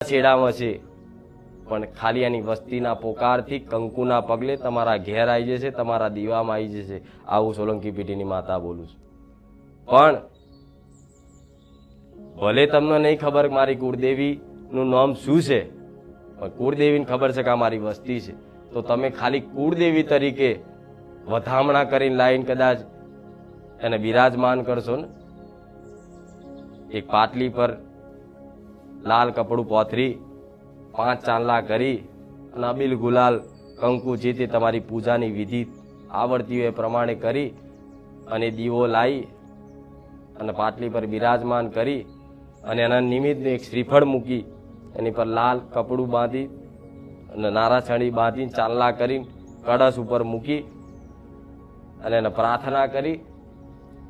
છેડામાં છે. પણ ખાલી એની વસ્તીના પોકારથી કંકુના પગલે તમારા ઘેર આવી જશે, તમારા દીવામાં આવી જશે. આવું સોલંકી પેઢીની માતા બોલું છું. પણ ભલે તમને નહીં ખબર મારી કુળદેવીનું નામ શું છે, પણ કુળદેવીને ખબર છે કે આ મારી વસ્તી છે. તો તમે ખાલી કુળદેવી તરીકે વધામણા કરીને લાઈન કદાચ એને બિરાજમાન કરશો ને? એક પાટલી પર લાલ કપડું પોથરી, પાંચ ચાંદલા કરી અને અબીલ ગુલાલ કંકુ જે તે તમારી પૂજાની વિધિ આવડતી એ પ્રમાણે કરી અને દીવો લાવી અને પાટલી પર બિરાજમાન કરી અને એના નિમિત્તે એક શ્રીફળ મૂકી એની પર લાલ કપડું બાંધી અને નારાછણી બાંધી ચાંદલા કરી કળશ ઉપર મૂકી અને એને પ્રાર્થના કરી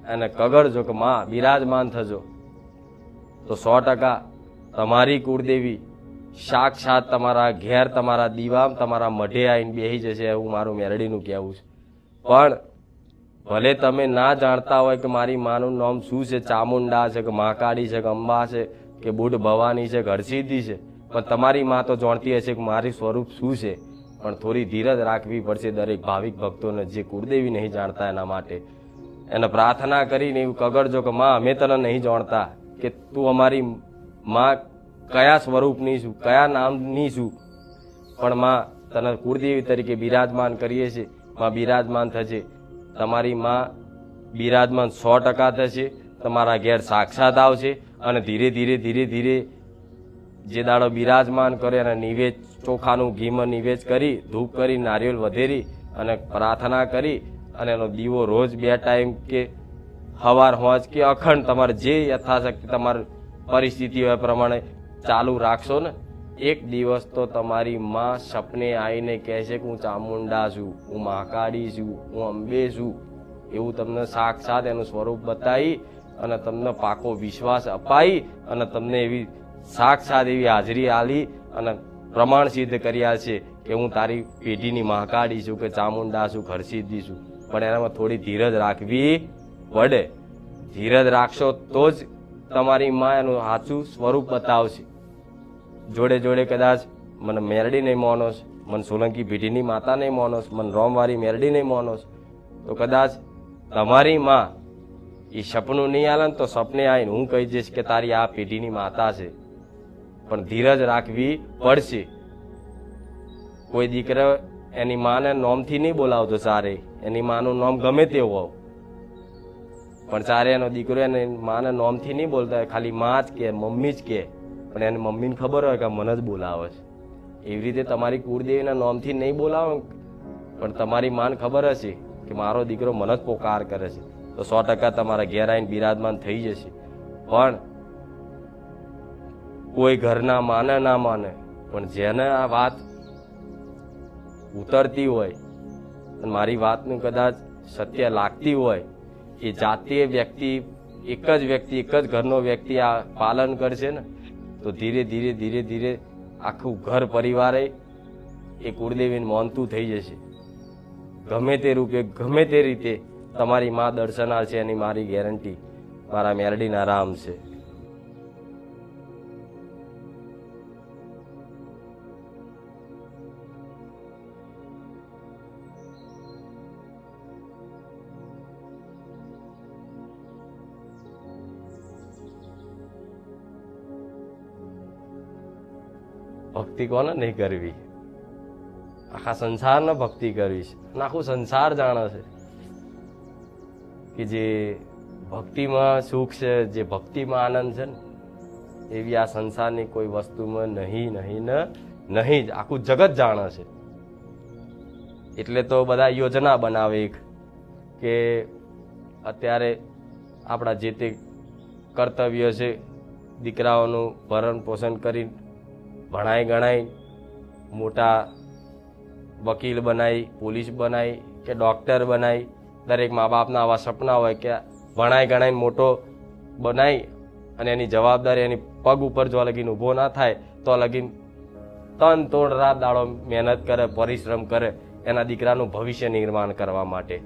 અને કગડજો કે માં બિરાજમાન થજો. તો સો ટકા તમારી કુળદેવી સાક્ષાત તમારા ઘેર, તમારા દીવામ, તમારા મઢે આવીને બેસી જશે એવું મારું મેરડીનું કહેવું છે. પણ ભલે તમે ના જાણતા હોય કે મારી માનું નામ શું છે, ચામુંડા છે કે મહાકાળી છે કે અંબા છે કે બુઢ ભવાની છે કે હરસિદ્ધિ છે, પણ તમારી માં તો જાણતી હશે કે મારી સ્વરૂપ શું છે. પણ થોડી ધીરજ રાખવી પડશે દરેક ભાવિક ભક્તોને જે કુળદેવી નહીં જાણતા એના માટે. એને પ્રાર્થના કરીને એવું કગડજો કે, માં, અમે તને નહીં જાણતા કે તું અમારી માં કયા સ્વરૂપની છું, કયા નામની છું? પણ માં તને કુળદેવી તરીકે બિરાજમાન કરીએ છીએ. માં બિરાજમાન થશે. તમારી માં બિરાજમાન સો ટકા થશે. તમારા ઘેર સાક્ષાત આવશે અને ધીરે ધીરે ધીરે ધીરે જે દાડો બિરાજમાન કરે અને નિવેદ ચોખાનું ઘીમાં નિવેદ કરી, ધૂપ કરી નારિયેળ વધેરી અને પ્રાર્થના કરી અને એનો દીવો રોજ બે ટાઈમ કે હવાર હોંચ કે અખંડ તમારે જે યથાશક્તિ તમારી પરિસ્થિતિ હોય પ્રમાણે ચાલુ રાખશો ને. એક દિવસ તો તમારી માં સપને આવીને કહેશે કે હું ચામુંડા છું, હું મહાકાળી છું, હું અંબે છું. એવું તમને સાક્ષાત એનું સ્વરૂપ બતાવી અને તમને પાકો વિશ્વાસ અપાઈ અને તમને એવી સાક્ષાત એવી હાજરી આલી અને પ્રમાણ સિદ્ધ કર્યા છે કે હું તારી પેઢીની મહાકાળી છું કે ચામુંડા છું ખરસિદ્ધિ છું. પણ એનામાં થોડી ધીરજ રાખવી પડે. ધીરજ રાખશો તો જ તમારી માં એનું સાચું સ્વરૂપ બતાવશે. જોડે જોડે કદાચ મને મેરડી નહીં મોનો છે મને સોલંકી પેઢીની માતા નહીં મોનો છે મને રોમવારી મેરડી નહીં મોનો છે તો કદાચ તમારી માં એ સપનું નહીં આલે તો સપને આવીને હું કહી દઈશ કે તારી આ પેઢીની માતા છે. પણ ધીરજ રાખવી પડશે. કોઈ દીકરો એની માને નોમથી નહીં બોલાવતો સારે. એની માનું નામ ગમે તેવું હોવ. પણ સારે એનો દીકરો એને માને નોમથી નહીં બોલતા ખાલી માં જ કે, મમ્મી જ કે, પણ એને મમ્મીને ખબર હોય કે મને જ બોલાવે છે. એવી રીતે તમારી કુળદેવીના નોમથી નહીં બોલાવો, પણ તમારી માને ખબર હશે કે મારો દીકરો મને જ પોકાર કરે છે. તો સો ટકા તમારા ઘેર આવીને બિરાજમાન થઈ જશે. પણ કોઈ ઘરના માને, ના માને, પણ જેને આ વાત ઉતરતી હોય, અને મારી વાતનું કદાચ સત્ય લાગતી હોય એ જાતીય વ્યક્તિ, એક જ વ્યક્તિ, એક જ ઘરનો વ્યક્તિ આ પાલન કરશે ને, તો ધીરે ધીરે ધીરે ધીરે આખું ઘર પરિવારે એ કુળદેવીને મોનતું થઈ જશે. ગમે તે રૂપે, ગમે તે રીતે તમારી મા દર્શનાર છે એની મારી ગેરંટી મારા મેરડીના રામ છે. ભક્તિ કોને નહીં કરવી? આખા સંસારને ભક્તિ કરવી છે. અને આખું સંસાર જાણે છે કે જે ભક્તિમાં સુખ છે, જે ભક્તિમાં આનંદ છે ને, એવી આ સંસારની કોઈ વસ્તુમાં નહીં નહીં, ને, નહીં જ. આખું જગત જાણે છે. એટલે તો બધા યોજના બનાવે એક કે અત્યારે આપણા જે તે કર્તવ્ય છે, દીકરાઓનું ભરણ પોષણ કરી ભણાઈ ગણાઈ, મોટા વકીલ બનાવી પોલીસ બનાવી કે ડૉક્ટર બનાવી દરેક મા બાપના આવા સપના હોય કે ભણાઈ ગણાઈને મોટો બનાવી અને એની જવાબદારી, એની પગ ઉપર જો લગીન ઊભો ના થાય, તો લગીન તન તોડ રાત દાડો મહેનત કરે, પરિશ્રમ કરે એના દીકરાનું ભવિષ્ય નિર્માણ કરવા માટે.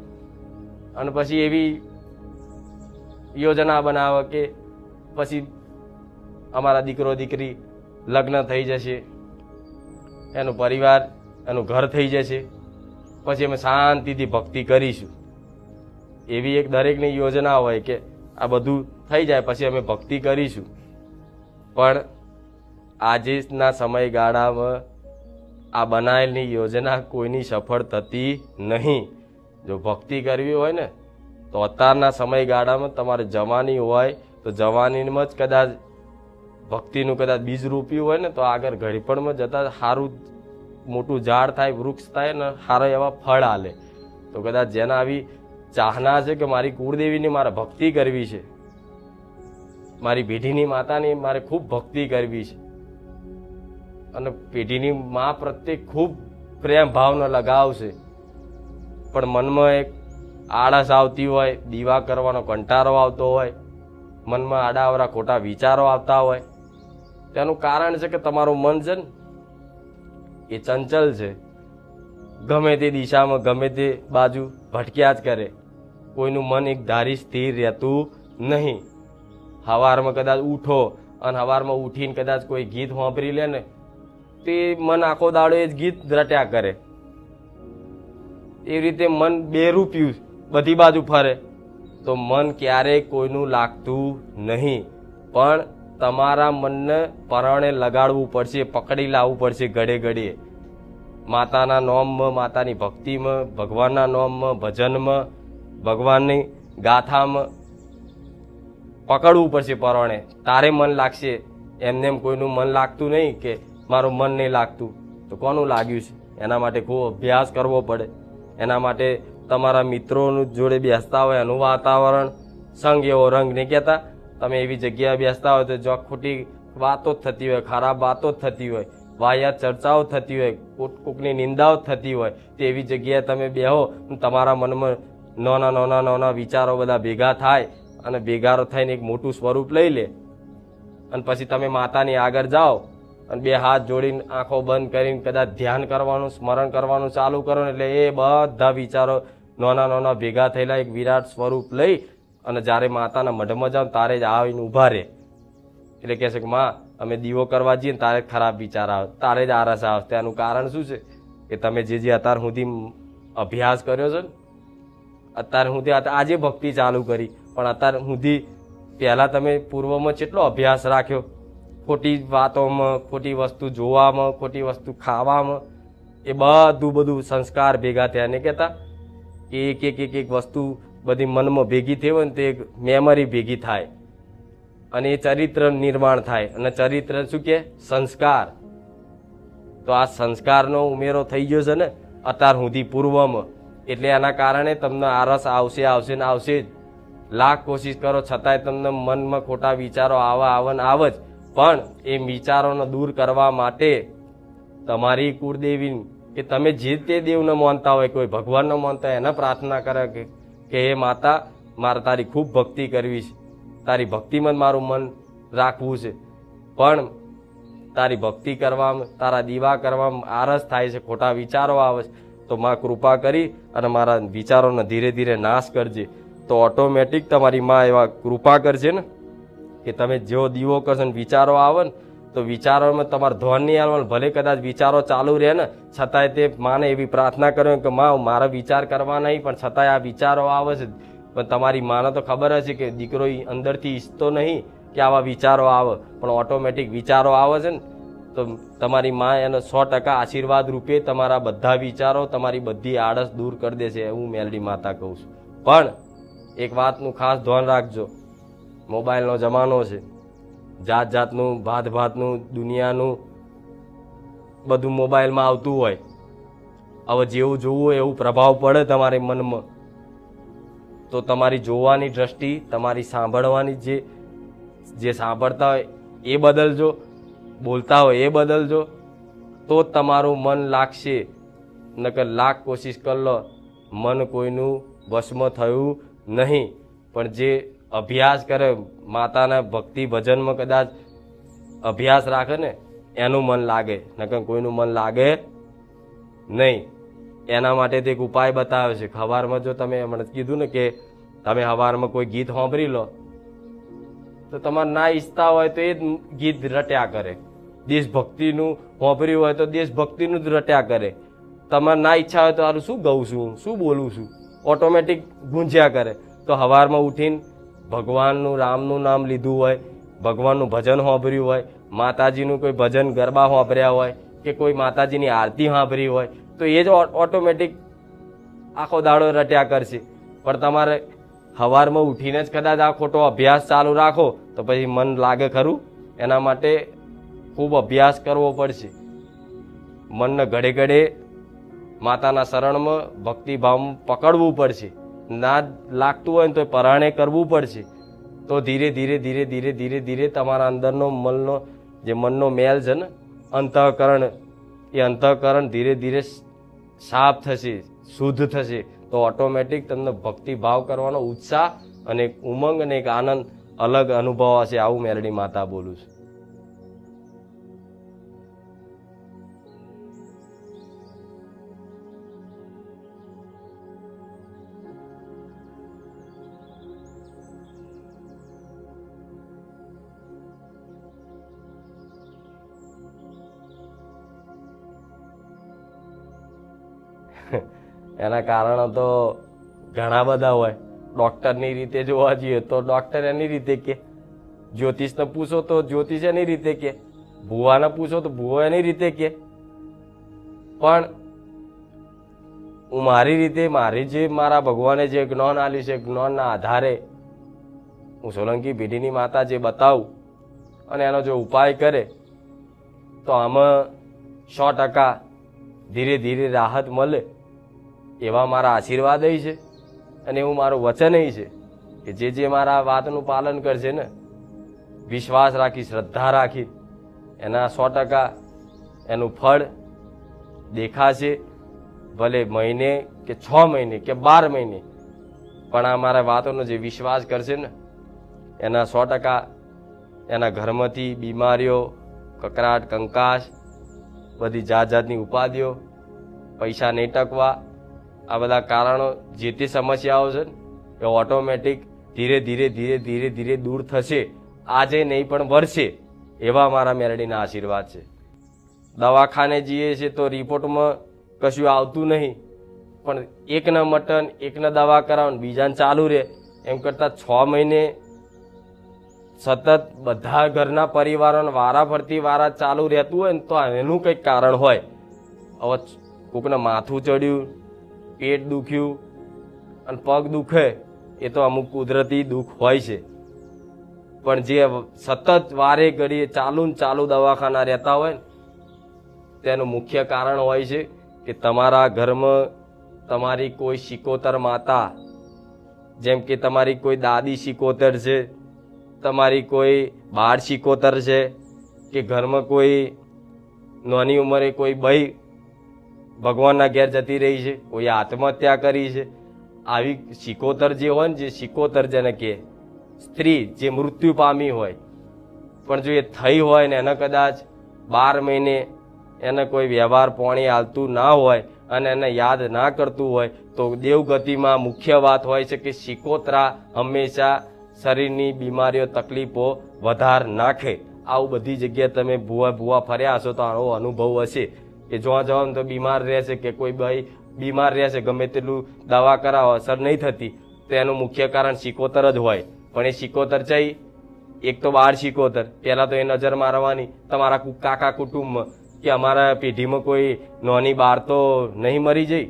અને પછી એવી યોજના બનાવે કે પછી અમારા દીકરો, દીકરી લગ્ન થઈ જશે. એનું પરિવાર, એનું ઘર થઈ જશે. પછી અમે શાંતિથી ભક્તિ કરીશું. એવી એક દરેકની યોજના હોય કે આ બધું થઈ જાય, પછી અમે ભક્તિ કરીશું. પણ આજના સમયગાળામાં આ બનાવેલની યોજના કોઈની સફળ થતી નહીં. જો ભક્તિ કરવી હોય ને, તો અત્યારના સમયગાળામાં તમારે જવાની હોય, તો જવાનીમાં જ કદાચ ભક્તિનું કદાચ બીજ રૂપ્યું હોય ને, તો આગળ ઘડીપણમાં જતા સારું મોટું ઝાડ થાય, વૃક્ષ થાય ને સારા એવા ફળ આલે. તો કદાચ જેના આવી ચાહના છે કે મારી કુળદેવીની મારે ભક્તિ કરવી છે, મારી પેઢીની માતાની મારે ખૂબ ભક્તિ કરવી છે, અને પેઢીની મા પ્રત્યે ખૂબ પ્રેમ ભાવનો લગાવ છે. પણ મનમાં એક આળસ આવતી હોય, દીવા કરવાનો કંટારો આવતો હોય, મનમાં આડાવરા ખોટા વિચારો આવતા હોય તેનું કારણ છે કે તમારું મન છે ને, એ ચંચલ છે. ગમે તે દિશામાં, ગમે તે બાજુ ભટક્યા જ કરે. કોઈનું મન એક ધારી સ્થિર રહેતું નહીં. હવારમાં કદાચ ઉઠો અને હવારમાં ઉઠીને કદાચ કોઈ ગીત સાંભળી લે ને, તે મન આખો દાડો એ જ ગીત રટ્યા કરે. એ રીતે મન બેરૂપ્યું બધી બાજુ ફરે. તો મન ક્યારેય કોઈનું લાગતું નહીં. પણ તમારા મનને પરણે લગાડવું પડશે, પકડી લાવવું પડશે ઘડે ઘડીએ માતાના નોમમાં માતાની ભક્તિમાં, ભગવાનના નોમમાં ભજનમાં, ભગવાનની ગાથામાં પકડવું પડશે પરણે. તારે મન લાગશે. એમને એમ કોઈનું મન લાગતું નહીં કે મારું મન નહીં લાગતું. તો કોનું લાગ્યું છે? એના માટે ખૂબ અભ્યાસ કરવો પડે. એના માટે તમારા મિત્રોનું જોડે બેસતા હોય એનું વાતાવરણ, સંગ એવો રંગ નહીં કહેતા. તમે એવી જગ્યાએ બેસતા હોય તો જો ખોટી વાતો જ થતી હોય, ખરાબ વાતો જ થતી હોય, વાયા ચર્ચાઓ થતી હોય, કોક કોકની નિંદાઓ થતી હોય, તો એવી જગ્યાએ તમે બેહો તમારા મનમાં નાના નાના નાના વિચારો બધા ભેગા થાય અને ભેગારો થઈને એક મોટું સ્વરૂપ લઈ લે. અને પછી તમે માતાની આગળ જાઓ અને બે હાથ જોડીને આંખો બંધ કરીને કદાચ ધ્યાન કરવાનું, સ્મરણ કરવાનું ચાલુ કરો એટલે એ બધા વિચારો નાના નાના ભેગા થયેલા એક વિરાટ સ્વરૂપ લઈ અને જ્યારે માતાના મઢમાં જાઓ તારે જ આવીને ઊભા રહે એટલે કહે છે કે, માં, અમે દીવો કરવા જઈએ ને તારે ખરાબ વિચાર આવે, તારે જ આરસ આવે. તેનું કારણ શું છે? કે તમે જે જે અત્યાર સુધી અભ્યાસ કર્યો છે ને, અત્યાર સુધી આજે ભક્તિ ચાલુ કરી, પણ અત્યાર સુધી પહેલાં તમે પૂર્વમાં કેટલો અભ્યાસ રાખ્યો? ખોટી વાતોમાં, ખોટી વસ્તુ જોવામાં, ખોટી વસ્તુ ખાવામાં, એ બધું બધું સંસ્કાર ભેગા થયા. ને કહેતા, એક એક એક એક વસ્તુ બધી મનમાં ભેગી થઈ હોય ને તે એક મેમરી ભેગી થાય. અને એ ચરિત્ર નિર્માણ થાય. અને ચરિત્ર શું કે? સંસ્કાર. તો આ સંસ્કારનો ઉમેરો થઈ ગયો છે ને, અત્યાર સુધી પૂર્વમાં. એટલે એના કારણે તમને આરસ આવશે આવશે ને આવશે જ. લાખ કોશિશ કરો, છતાંય તમને મનમાં ખોટા વિચારો આવા, આવે ને આવે જ. પણ એ વિચારોને દૂર કરવા માટે તમારી કુળદેવી કે તમે જે તે દેવને માનતા હોય, કોઈ ભગવાનને માનતા હોય, એને પ્રાર્થના કરે કે કે હે માતા, મારે તારી ખૂબ ભક્તિ કરવી છે. તારી ભક્તિમાં મારું મન રાખવું છે. પણ તારી ભક્તિ કરવામાં, તારા દીવા કરવામાં આરસ થાય છે, ખોટા વિચારો આવે છે. તો માં કૃપા કરી અને મારા વિચારોને ધીરે ધીરે નાશ કરજે. તો ઓટોમેટિક તમારી માં એવા કૃપા કરશે ને, કે તમે જેવો દીવો કરશો ને વિચારો આવે ને તો વિચારોમાં તમારા ધોનની આવવાનું ભલે કદાચ વિચારો ચાલુ રહે ને, છતાંય તે માને એવી પ્રાર્થના કર્યો કે માં મારા વિચાર કરવા નહીં, પણ છતાંય આ વિચારો આવે છે. પણ તમારી માને તો ખબર હશે કે દીકરો અંદરથી ઈચ્છતો નહીં કે આવા વિચારો આવે, પણ ઓટોમેટિક વિચારો આવે છે ને. તો તમારી માં એનો સો ટકા આશીર્વાદ રૂપે તમારા બધા વિચારો તમારી બધી આળસ દૂર કરી દેશે હું મેલડી માતા કહું છું. પણ એક વાતનું ખાસ ધ્યાન રાખજો. મોબાઈલનો જમાનો છે. જાત જાતનું ભાત ભાતનું દુનિયાનું બધું મોબાઈલમાં આવતું હોય. હવે જેવું જોવું હોય એવું પ્રભાવ પડે તમારી મનમાં. તો તમારી જોવાની દ્રષ્ટિ, તમારી સાંભળવાની જે જે સાંભળતા હોય એ બદલજો, બોલતા હોય એ બદલજો, તો જ તમારું મન લાગશે. નકર લાખ કોશિશ કર લો, મન કોઈનું વશમાં થયું નહીં. પણ જે અભ્યાસ કરે માતાના ભક્તિ ભજનમાં કદાચ અભ્યાસ રાખે ને, એનું મન લાગે. નકર કોઈનું મન લાગે નહીં. એના માટે તે એક ઉપાય બતાવે છે. હવારમાં જો તમે મને કીધું ને કે તમે હવારમાં કોઈ ગીત સાંભળી લો, તો તમારે ના ઈચ્છતા હોય તો એ જ ગીત રટ્યા કરે. દેશભક્તિનું સાંભળ્યું હોય તો દેશભક્તિનું જ રટ્યા કરે. તમારે ના ઈચ્છા હોય તો સારું શું ગઉં છું? શું બોલું છું? ઓટોમેટિક ગુંજ્યા કરે. તો હવારમાં ઉઠીને ભગવાનનું રામનું નામ લીધું હોય, ભગવાનનું ભજન સાંભળ્યું હોય, માતાજીનું કોઈ ભજન ગરબા સાંભળ્યા હોય કે કોઈ માતાજીની આરતી સાંભળી હોય, તો એ જ ઓટોમેટિક આખો દાડો રટ્યા કરશે. પણ તમારે સવારમાં ઉઠીને જ કદાચ આ ખોટો અભ્યાસ ચાલુ રાખો, તો પછી મન લાગે ખરું? એના માટે ખૂબ અભ્યાસ કરવો પડશે. મનને ઘડે ઘડે માતાના શરણમાં ભક્તિભાવ પકડવું પડશે. ના લાગતું હોય ને તો પરાણે કરવું પડશે. તો ધીરે ધીરે ધીરે ધીરે ધીરે ધીરે તમારા અંદરનો મનનો જે મનનો મેલ છે ને, અંતઃકરણ, એ અંતઃકરણ ધીરે ધીરે સાફ થશે, શુદ્ધ થશે. તો ઓટોમેટિક તમને ભક્તિભાવ કરવાનો ઉત્સાહ અને એક ઉમંગ અને એક આનંદ અલગ અનુભવ હશે આવું મેલડી માતા બોલું છું. એના કારણો તો ઘણા બધા હોય. ડૉક્ટરની રીતે જોવા જઈએ તો ડૉક્ટર એની રીતે કે. જ્યોતિષને પૂછો તો જ્યોતિષ એની રીતે કે. ભુવાને પૂછો તો ભુવો એની રીતે કે. પણ હું મારી રીતે, મારી જે મારા ભગવાને જે જ્ઞાન આપ્યું છે, જ્ઞાનના આધારે હું સોલંકી પેઢીની માતા જે બતાવું અને એનો જો ઉપાય કરે, તો આમાં સો ટકા ધીરે ધીરે રાહત મળે. એવા મારા આશીર્વાદ છે અને એવું મારું વચન છે કે જે જે મારા વાતનું પાલન કરશે ને, વિશ્વાસ રાખી, શ્રદ્ધા રાખી, એના સો ટકા એનું ફળ દેખાશે, ભલે મહિને કે છ મહિને કે બાર મહિને, પણ આ મારા વાતોનો જે વિશ્વાસ કરશે ને, એના સો ટકા એના ઘરમાંથી બીમારીઓ, કકરાટ કંકાશ બધી જાત જાતની ઉપાધિઓ, પૈસા નહીં ટકવા આ બધા કારણો જે તે સમસ્યાઓ છે ને, એ ઓટોમેટિક ધીરે ધીરે ધીરે ધીરે ધીરે દૂર થશે. આજે નહીં પણ વરસે એવા મારા મેરડીના આશીર્વાદ છે. દવાખાને જઈએ છીએ તો રિપોર્ટમાં કશું આવતું નહીં. પણ એકને મટન એકના દવા કરાવો બીજાને ચાલુ રહે. એમ કરતાં છ મહિને સતત બધા ઘરના પરિવારોને વારા ફરતી વારા ચાલુ રહેતું હોય ને તો એનું કંઈક કારણ હોય. હવે કોકને માથું ચડ્યું પેટ દુખ્યું અને પગ દુખે, એ તો અમુક કુદરતી દુઃખ હોય છે. પણ જે સતત વારે ઘડીએ ચાલુ ને ચાલુ દવાખાના રહેતા હોય ને, તેનું મુખ્ય કારણ હોય છે કે તમારા ઘરમાં તમારી કોઈ શિકોતર માતા, જેમ કે તમારી કોઈ દાદી શિકોતર છે, તમારી કોઈ બાળ શિકોતર છે, કે ઘરમાં કોઈ નાની ઉંમરે કોઈ બઈ ભગવાનના ઘેર જતી રહી છે, કોઈ આત્મહત્યા કરી છે. આવી શિકોતર જે હોય ને, જે શિકોતર જેને કહે, સ્ત્રી જે મૃત્યુ પામી હોય, પણ જો એ થઈ હોય ને, એને કદાચ બાર મહિને એને કોઈ વ્યવહાર પોણી હાલતું ના હોય અને એને યાદ ના કરતું હોય, તો દેવગતિમાં મુખ્ય વાત હોય છે કે શિકોતરા હંમેશા શરીરની બીમારીઓ, તકલીફો વધાર નાખે. આવું બધી જગ્યાએ તમે ભૂવા ભૂવા ફર્યા હશો તો આવો અનુભવ હશે. કે જોવા જવાનું તો બીમાર રહેશે કે કોઈ ભાઈ બીમાર રહેશે ગમે તેટલું દવા કરાવો, અસર નહીં થતી, તો એનું મુખ્ય કારણ શીકોતર જ હોય. પણ એ શીકોતર ચઈ એક તો બાર શીકોતર પહેલાં તો એ નજર મારવાની, તમારા કાકા કુટુંબમાં, કે અમારા પેઢીમાં કોઈ નોની બાર તો નહીં મરી જઈ.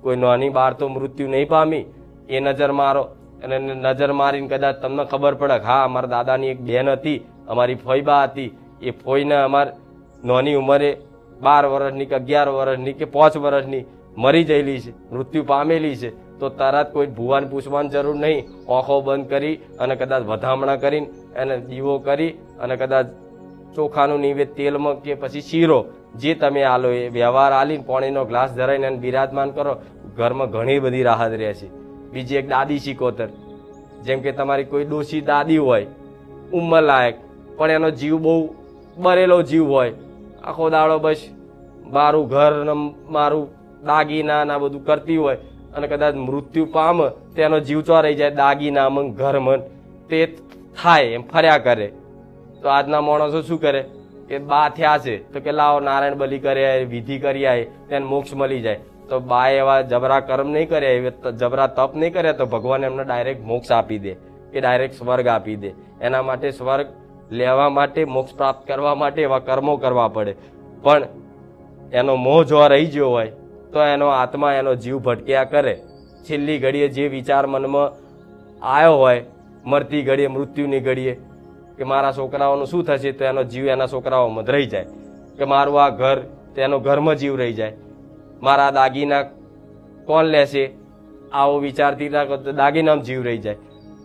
કોઈ નોની બાર તો મૃત્યુ નહીં પામી. એ નજર મારો. અને નજર મારીને કદાચ તમને ખબર પડે હા, અમારા દાદાની એક બેન હતી, અમારી ફોઈબા હતી. એ ફોઈને અમાર નોની ઉંમરે બાર વર્ષની કે અગિયાર વર્ષની કે પાંચ વર્ષની મરી ગયેલી છે, મૃત્યુ પામેલી છે, તો તરત કોઈ ભુવાન પૂછવાની જરૂર નહીં. આંખો બંધ કરી અને કદાચ વધામણા કરીને એને દીવો કરી અને કદાચ ચોખાનું નિવેદ તેલમાં કે પછી શીરો, જે તમે આલો એ વ્યવહાર આલીને પાણીનો ગ્લાસ ધરાઈને એને બિરાજમાન કરો. ઘરમાં ઘણી બધી રાહત રહે છે. બીજી એક દાદી શિકોતર જેમ કે તમારી કોઈ દોષી દાદી હોય ઉંમર લાયક પણ એનો જીવ બહુ બરેલો જીવ હોય આખો દાડો બસ મારું ઘર મારું દાગીના ના બધું કરતી હોય અને કદાચ મૃત્યુ પામ તેનો જીવતો રહી જાય દાગીના મન, ઘર મન, તે થાય, એમ ફર્યા કરે. તો આજના માણસો શું કરે? કે બા થયા છે, તો કે લાવો નારાયણ બલી કરી આવે વિધિ કરી આવે તેને મોક્ષ મળી જાય. તો બા એવા જબરા કર્મ નહીં કરે એ જબરા તપ નહીં કરે, તો ભગવાન એમને ડાયરેક્ટ મોક્ષ આપી દે, કે ડાયરેક્ટ સ્વર્ગ આપી દે. એના માટે સ્વર્ગ લેવા માટે, મોક્ષ પ્રાપ્ત કરવા માટે એવા કર્મો કરવા પડે. પણ એનો મોહ જો રહી ગયો હોય, તો એનો આત્મા, એનો જીવ ભટક્યા કરે. છેલ્લી ઘડીએ જે વિચાર મનમાં આવ્યો હોય, મરતી ઘડીએ, મૃત્યુની ઘડીએ, કે મારા છોકરાઓનું શું થશે, તો એનો જીવ એના છોકરાઓમાં રહી જાય. કે મારું આ ઘર તેનો ઘરમાં જીવ રહી જાય. મારા દાગીના કોણ લેશે? આવો વિચારથી દાગીનામાં જીવ રહી જાય.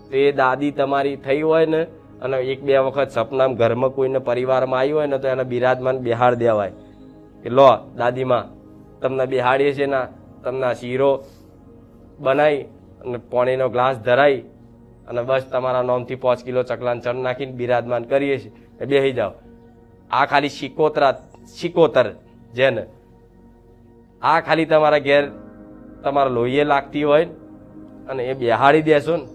તો એ દાદી તમારી થઈ હોય ને અને એક બે વખત સપનામ ઘરમાં કોઈને પરિવારમાં આવ્યું હોય ને તો એને બિરાજમાન બિહાડ દેવાય. કે લો, દાદીમાં, તમને બિહાડીએ છે ના, તમને શીરો બનાવી અને પાણીનો ગ્લાસ ધરાઈ અને બસ તમારા નોમથી પાંચ કિલો ચકલાન ચણ નાખીને બિરાજમાન કરીએ છીએ. બેસી જાઓ. આ ખાલી શિકોતરા, શિકોતર જેને. આ ખાલી તમારા ઘેર તમારા લોહીએ લાગતી હોય અને એ બેહાડી દેશો ને,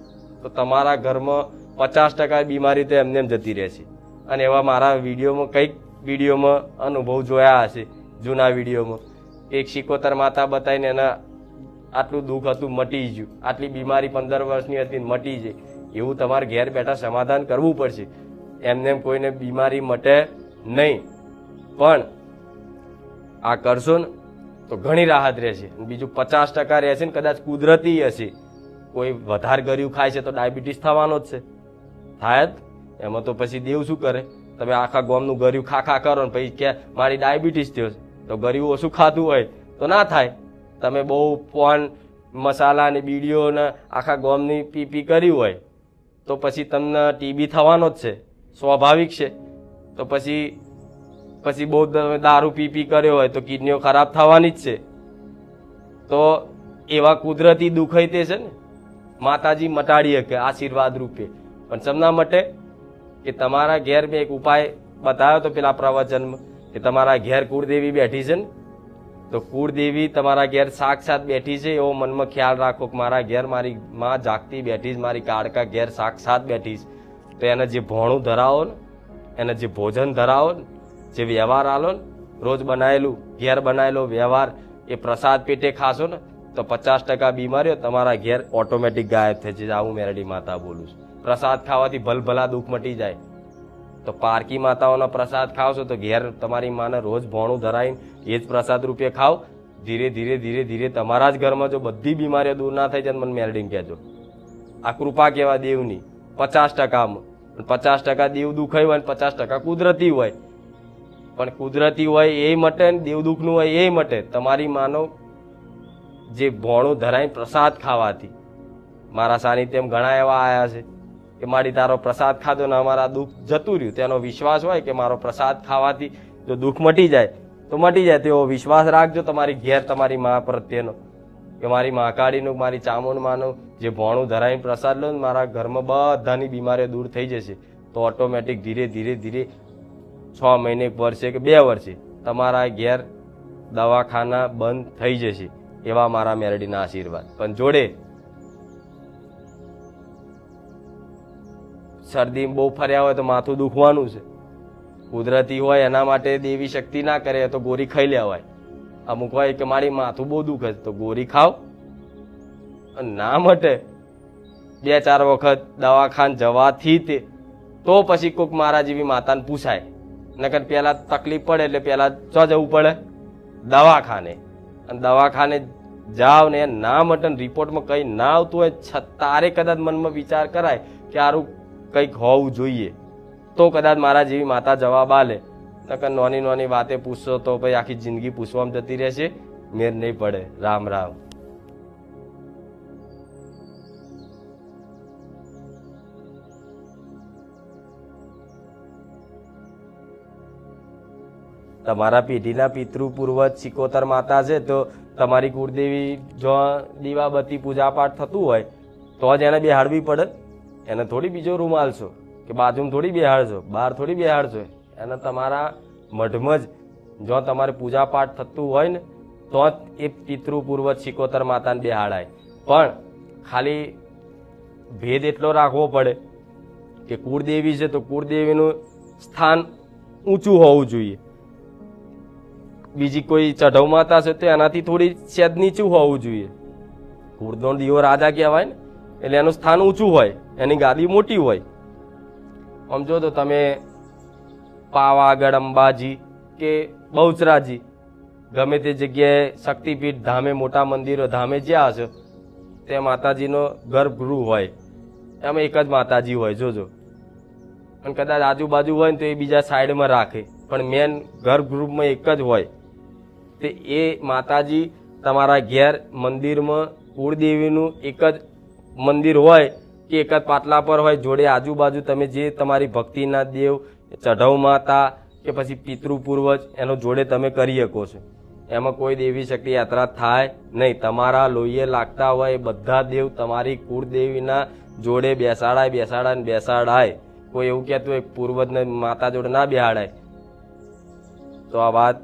તો તમારા ઘરમાં પચાસ ટકા બીમારી તો એમને એમ જતી રહેશે. અને એવા મારા વિડીયોમાં, કંઈક વિડીયોમાં અનુભવ જોયા હશે, જૂના વિડીયોમાં. એક શિકોતર માતા બતાવીને એના આટલું દુઃખ હતું, મટી ગયું. આટલી બીમારી પંદર વર્ષની હતી મટી જાય એવું તમારે ઘેર બેઠા સમાધાન કરવું પડશે. એમને એમ કોઈને બીમારી મટે નહીં. પણ આ કરશો ને, તો ઘણી રાહત રહેશે. બીજું પચાસ ટકા રહેશે ને કદાચ કુદરતી હશે. કોઈ વધારે ગર્યું ખાય છે તો ડાયાબિટીસ થવાનો જ છે. જ? એમાં તો પછી દેવ શું કરે? તમે આખા ગોમનું ગરિયું ખા ખા કરો ને પછી કે મારી ડાયાબિટીસ થયો તો ગળ્યું ઓછું ખાતું હોય તો ના થાય. તમે બહુ ફોન મસાલા ને બીડીઓ ને આખા ગોમની પી પી કરી હોય તો પછી તમને ટીબી થવાનો જ છે. સ્વાભાવિક છે. તો પછી પછી બહુ દારૂ પી પી કર્યો હોય તો કિડનીઓ ખરાબ થવાની જ છે. તો એવા કુદરતી દુઃખય તે છે ને? માતાજી મટાડી શકે આશીર્વાદ રૂપે. પણ સમના માટે કે તમારા ઘેર મેં એક ઉપાય બતાવ્યો તો પેલા પ્રવચનમાં કે તમારા ઘેર કુળદેવી બેઠી છે ને, તો કુળદેવી તમારા ઘેર સાક્ષાત બેઠી છે એવો મનમાં ખ્યાલ રાખો કે મારા ઘેર મારી માં જાગતી બેઠી છે, મારી કાળકા ઘેર સાક્ષાત બેઠી છે. તો એને જે ભોણું ધરાવો ને, એને જે ભોજન ધરાવો ને, જે વ્યવહાર આલો ને, રોજ બનાવેલું ઘેર બનાવેલો વ્યવહાર એ પ્રસાદ પેટે ખાશો ને, તો પચાસ ટકા બીમારીઓ તમારા ઘેર ઓટોમેટિક ગાયબ થઈ જશે. આવું મેરડી માતા બોલું છું. પ્રસાદ ખાવાથી ભલભલા દુઃખ મટી જાય. તો પારકી માતાઓનો પ્રસાદ ખાવશો તો ઘેર તમારી માને રોજ ભોણું ધરાવીને એ જ પ્રસાદ રૂપે ખાવ. ધીરે ધીરે ધીરે ધીરે તમારા જ ઘરમાં જો બધી બીમારીઓ દૂર ના થઈ જાય મને મેલડીને કહેજો. આ કૃપા કેવા દેવની. પચાસ ટકામાં પચાસ ટકા દેવ દુખાય હોય ને પચાસ ટકા કુદરતી હોય. પણ કુદરતી હોય એ મટે ને દેવ દુઃખનું હોય એ મટે. તમારી માનો જે ભોણું ધરાઈને પ્રસાદ ખાવાથી. મારા સાનિધ્યમ ઘણા એવા આવ્યા છે. કે મારી તારો પ્રસાદ ખાધો ને અમારા દુઃખ જતું રહ્યું, તેનો વિશ્વાસ હોય કે મારો પ્રસાદ ખાવાથી જો દુઃખ મટી જાય, તો મટી જાય, તેવો વિશ્વાસ રાખજો, તમારી ઘેર તમારી મા પ્રત્યેનો. કે મારી મહાકાળીનું મારી ચામુંડ માનું જે ભોણું ધરાવીને પ્રસાદ લો મારા ઘરમાં બધાની બીમારીઓ દૂર થઈ જશે, તો ઓટોમેટિક ધીરે ધીરે ધીરે છ મહિને, એક વર્ષે કે બે વર્ષે તમારા ઘેર દવાખાના બંધ થઈ જશે, એવા મારા મેરડીના આશીર્વાદ. પણ જોડે શરદી બહુ ફર્યા હોય તો માથું દુખવાનું છે. કુદરતી હોય એના માટે દેવી શક્તિ ના કરે તો ગોરી ખાઈ લેવાય અમુક હોય કે મારી માથું બહુ દુખે છે તો ગોરી ખાવ. ના મટે બે ચાર વખત દવાખાન જવાથી તે તો પછી કોઈક મારા જેવી માતાને પૂછાય. નકર પહેલાં તકલીફ પડે એટલે પહેલાં ચ જવું પડે દવાખાને. અને દવાખાને જાવ ને ના મટે ને રિપોર્ટમાં કંઈ ના આવતું હોય છ- તારે કદાચ મનમાં વિચાર કરાય કે આરું કંઈક હોવું જોઈએ. તો કદાચ મારા જેવી માતા જવાબ આલે. નકર નાની નાની વાતે પૂછશો તો ભાઈ આખી જિંદગી પૂછવામાં જતી રહેશે. મેર નહીં પડે. રામ રામ. તમારા પેઢીના પિતૃ પૂર્વજ સિકોતર માતા છે તો તમારી કુળદેવી જો દીવાબત્તી પૂજા પાઠ થતું હોય, તો જ એને બેહાડવી પડે. એને થોડી બીજો રૂમ છો કે બાજુમાં થોડી બેહાડશો, બહાર થોડી બેહાડશો. એને તમારા મઢમાં જ, જો તમારે પૂજાપાઠ થતું હોય ને, તો જ એ પિતૃ પૂર્વજ સિકોતર માતાને બેહાડાય. પણ ખાલી ભેદ એટલો રાખવો પડે કે કુળદેવી છે તો કુળદેવીનું સ્થાન ઊંચું હોવું જોઈએ. બીજી કોઈ ચઢવ માતા છે તો એનાથી થોડી છેદ નીચું હોવું જોઈએ. કુળનો દીવો રાજા કહેવાય ને. એટલે એનું સ્થાન ઊંચું હોય, એની ગાદી મોટી હોય. આમ જો તો તમે પાવાગઢ, અંબાજી કે બહુચરાજી, ગમે તે જગ્યાએ શક્તિપીઠ ધામે, મોટા મંદિરો ધામે જ્યાં હશે તે માતાજીનો ગર્ભગૃહ હોય. એમાં એક જ માતાજી હોય, જોજો. અને કદાચ આજુબાજુ હોય ને તો એ બીજા સાઈડમાં રાખે, પણ મેન ગર્ભગૃહમાં એક જ હોય. તે એ માતાજી તમારા ઘેર મંદિરમાં કુળદેવીનું એક જ મંદિર હોય કે એક જ પાટલા પર હોય, જોડે આજુબાજુ તમે જે તમારી ભક્તિના દેવ ચઢવ માતા કે પછી પિતૃ પૂર્વજ એનો જોડે તમે કરી શકો છો. એમાં કોઈ દેવી શક્તિ યાત્રા થાય નહીં. તમારા લોહીએ લાગતા હોય બધા દેવ તમારી કુળદેવીના જોડે બેસાડાય બેસાડાય ને બેસાડાય. કોઈ એવું કહેતું હોય, પૂર્વજને માતા જોડે ના બેહાડાય. તો આ વાત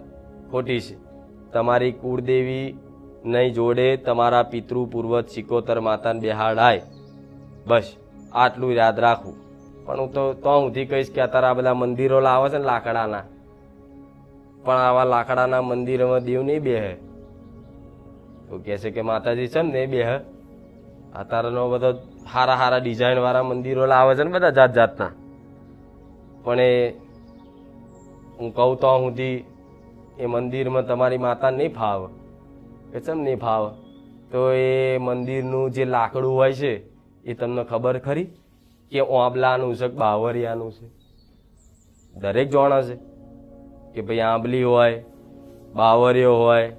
ખોટી છે. તમારી કુળદેવી નહીં જોડે તમારા પિતૃ પૂર્વજ સિકોતર માતાને બેહાડાય. બસ, આટલું યાદ રાખવું. પણ હું તો તો સુધી કહીશ કે અત્યારે આ બધા મંદિરો લાવે છે ને લાકડાના. પણ આવા લાકડાના મંદિરોમાં દેવ નહીં બેહે. તો કહે છે કે માતાજી છે ને બેહે. અત્યારેનો બધો સારા સારા ડિઝાઇનવાળા મંદિરો લાવે છે ને બધા જાત જાતના. પણ એ, હું કહું તો સુધી એ મંદિરમાં તમારી માતા નહીં ફાવે. કે ચમ નહીં ફાવે તો એ મંદિરનું જે લાકડું હોય છે, એ તમને ખબર ખરી? કે ઓંબલાનું છે બાવરિયાનું છે? દરેક જોણા છે. કે ભાઈ આંબલી હોય બાવરિયો હોય,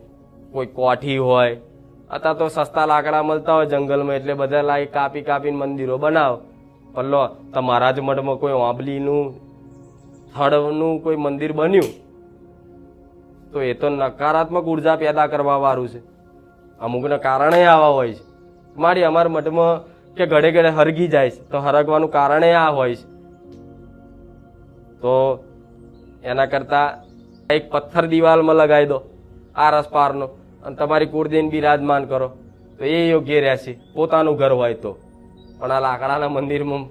કોઈ કોઠી હોય. અથવા તો સસ્તા લાકડા મળતા હોય જંગલમાં, એટલે બધા લાઈ કાપી કાપીને મંદિરો બનાવ. પણ લો, તમારા જ મઠમાં કોઈ આંબલીનું, થળનું કોઈ મંદિર બન્યું તો એ તો નકારાત્મક ઊર્જા પેદા કરવા વાળું છે. અમુકને કારણે આવા હોય છે. મારી અમારા મઠમાં કે ઘડે ઘડે હરગી જાય છે, તો હરગવાનું કારણે આ હોય છે. તો એના કરતા એક પથ્થર દિવાલમાં લગાવી દો આરસ પારનો અને તમારી કુળદેવીને બિરાજમાન કરો. તો એ યોગ્ય રહેશે, પોતાનું ઘર હોય તો. પણ આ લાકડાના મંદિરમાં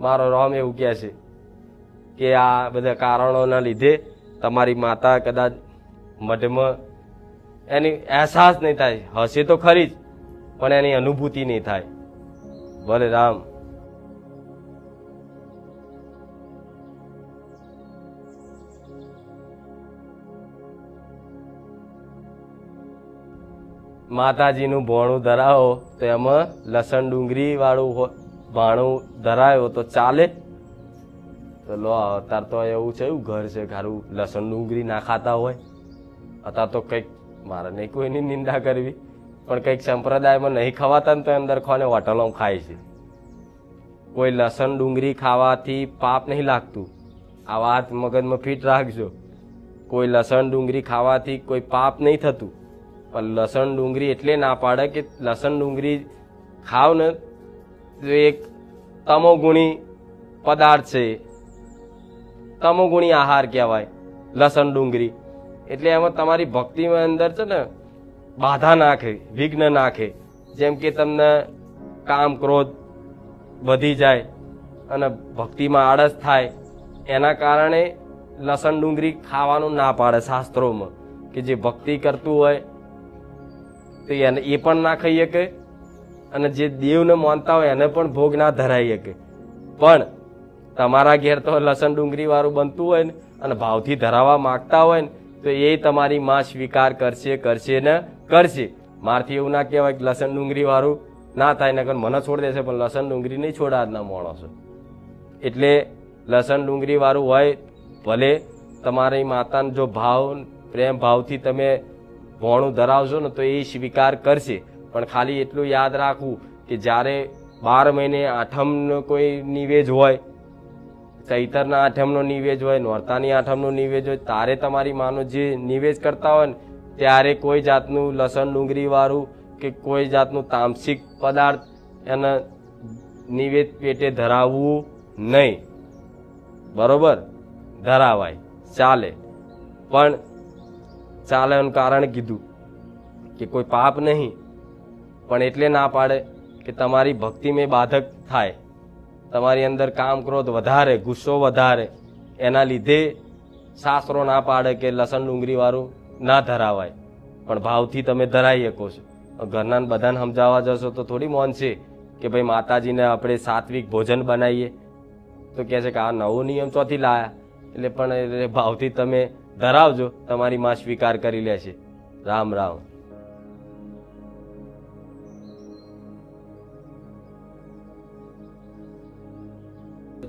મારો રોમ એવું કહે છે કે આ બધા કારણોના લીધે તમારી માતા કદાચ મઢમાં એની અહેસાસ નહીં થાય. હશે તો ખરી જ, પણ એની અનુભૂતિ નહીં થાય. ભલે રામ. માતાજીનું ભોણું ધરાવો તો એમાં લસણ ડુંગળી વાળું ભાણું ધરાયો તો ચાલે. તો લો, અત્યારે તો એવું છે, એવું ઘર છે, ખારું લસણ ડુંગળી ના ખાતા હોય. અત્યારે તો કંઈક મારે નહીં કોઈની નિંદા કરવી, પણ કંઈક સંપ્રદાયમાં નહીં ખવાતા ને તો અંદર ખોને હોટલો ખાય છે. કોઈ લસણ ડુંગળી ખાવાથી પાપ નહીં લાગતું. આ વાત મગજમાં ફિટ રાખજો. કોઈ લસણ ડુંગળી ખાવાથી કોઈ પાપ નહીં થતું. પણ લસણ ડુંગળી એટલે ના પાડે કે લસણ ડુંગળી ખાવ ને એક તમોગુણી પદાર્થ છે. તમોગુણી આહાર કહેવાય, લસણ, ડુંગળી. એટલે એમાં તમારી ભક્તિમાં અંદર છે ને, બાધા નાખે, વિઘ્ન નાખે. જેમ કે તમને કામ, ક્રોધ વધી જાય અને ભક્તિમાં આળસ થાય, એના કારણે લસણ, ડુંગળી ખાવાનું ના પાડે શાસ્ત્રોમાં. કે જે ભક્તિ કરતું હોય, તો એને એ પણ ના ખાઈ શકે અને જે દેવને માનતા હોય એને પણ ભોગ ના ધરાઈ શકે. પણ તમારા ઘેર તો લસણ ડુંગળી વાળું બનતું હોય ને અને ભાવથી ધરાવવા માંગતા હોય ને, તો એ તમારી માં સ્વીકાર કરશે કરશે ને કરશે. મારથી એવું ના કહેવાય કે લસણ ડુંગળી વાળું ના થાય નગર મને છોડ દેશે, પણ લસણ ડુંગળી નહીં છોડા આજના માણસો. એટલે લસણ ડુંગળી વાળું હોય, ભલે તમારી માતાનો જો ભાવ, પ્રેમ ભાવથી તમે ભોણું ધરાવશો ને, તો એ સ્વીકાર કરશે. પણ ખાલી એટલું યાદ રાખવું કે જ્યારે બાર મહિને આઠમનો કોઈ નિવેજ હોય ચૈતરના આઠમનો નિવેજ હોય, નોરતાની આઠમનો નિવેજ હોય, તારે તમારી માનો જે નિવેજ કરતા હોય ને, ત્યારે કોઈ જાતનું લસણ ડુંગળીવાળું કે કોઈ જાતનું તામસિક પદાર્થ એને નિવેદ પેટે ધરાવવું નહીં. બરોબર? ધરાવાય. ચાલે. પણ ચાલે એનું કારણ કીધું કે કોઈ પાપ નહીં. પણ એટલે ના પાડે કે તમારી ભક્તિ મેં બાધક થાય. તમારી અંદર કામ ક્રોધ વધારે, ગુસ્સો વધારે. એના લીધે સાસરો ના પાડે કે લસણ ડુંગળી વાળું ના ધરાવાય. પણ ભાવથી તમે ધરાઈ શકો છો. ઘરના બધાને સમજાવવા જશો તો થોડી મોન છે કે ભાઈ માતાજીને આપણે સાત્વિક ભોજન બનાવીએ. તો કહે છે કે આ નવો નિયમ ચોથી લાયા. એટલે પણ ભાવથી તમે ધરાવજો, તમારી માં સ્વીકાર કરી લેશે. રામ રામ.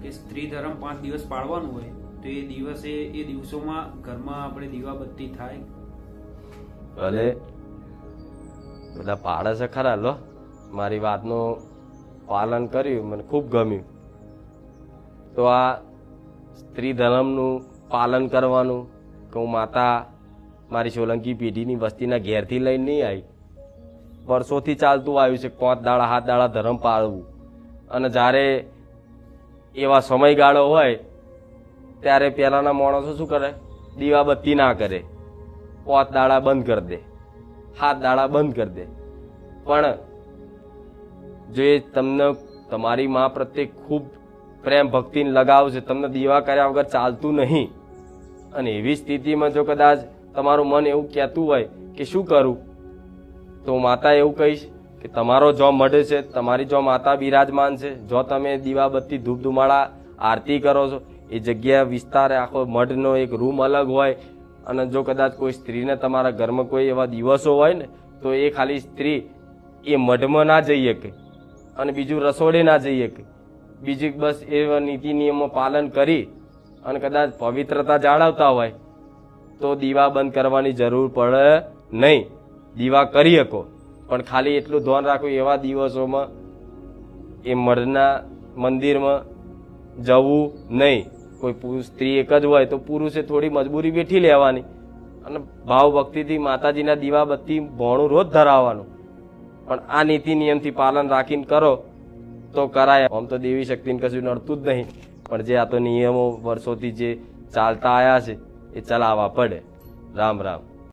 કે સ્ત્રી ધર્મ પાંચ દિવસ પાળવાનું હોય, તો એ દિવસે, એ દિવસોમાં ઘરમાં આપણે દીવાબત્તી થાય. ભલે બધા પાડે છે ખરા, લો. મારી વાતનું પાલન કર્યું, મને ખૂબ ગમ્યું. તો આ સ્ત્રી ધર્મનું પાલન કરવાનું, કે હું માતા, મારી સોલંકી પેઢીની વસ્તીના ઘેરથી લઈને નહીં આવી. વર્ષોથી ચાલતું આવ્યું છે, પાંચ દાડા હાથ દાડા ધર્મ પાળવું. અને જ્યારે એવા સમયગાળો હોય, ત્યારે પહેલાંના માણસો શું કરે? દીવાબત્તી ના કરે. પોત દાડા બંધ કરી દે. હાથ દાડા બંધ કરી દે. પણ જે તમને, તમારી માં પ્રત્યે ખૂબ પ્રેમ ભક્તિને લગાવ છે તમને દીવા કર્યા વગર ચાલતું નહીં. અને એવી સ્થિતિમાં જો કદાચ તમારું મન એવું કહેતું હોય કે શું કરું, તો માતા એવું કહીશ કે તમારો જો મઢ છે, તમારી જો માતા બિરાજમાન છે. જો તમે દીવાબત્તી ધૂપ ધુમાળા આરતી કરો છો, એ જગ્યા વિસ્તાર આખો મઢનો એક રૂમ અલગ હોય અને જો કદાચ કોઈ સ્ત્રીને તમારા ઘરમાં કોઈ એવા દિવસો હોય ને, તો એ ખાલી સ્ત્રી એ મઢમાં ના જઈ શકે અને બીજું રસોડે ના જઈ શકે. બીજું બસ એવા નીતિ નિયમો પાલન કરી અને કદાચ પવિત્રતા જાળવતા હોય, તો દીવા બંધ કરવાની જરૂર પડે નહીં. દીવા કરી શકો. પણ ખાલી એટલું ધ્યાન રાખવું એવા દિવસોમાં એ મઢના મંદિરમાં જવું નહીં. કોઈ પુરુષ, સ્ત્રી એક જ હોય તો પુરુષે થોડી મજબૂરી બેઠી લેવાની અને ભાવ ભક્તિથી માતાજીના દીવાબત્તી ભોણું રોજ ધરાવવાનું. પણ આ નીતિ નિયમથી પાલન રાખીને કરો તો કરાય. આમ તો દેવી શક્તિને કશું નડતું જ નહીં. પણ જે આ તો નિયમો વર્ષોથી જે ચાલતા આવ્યા છે, એ ચલાવવા પડે. રામ રામ.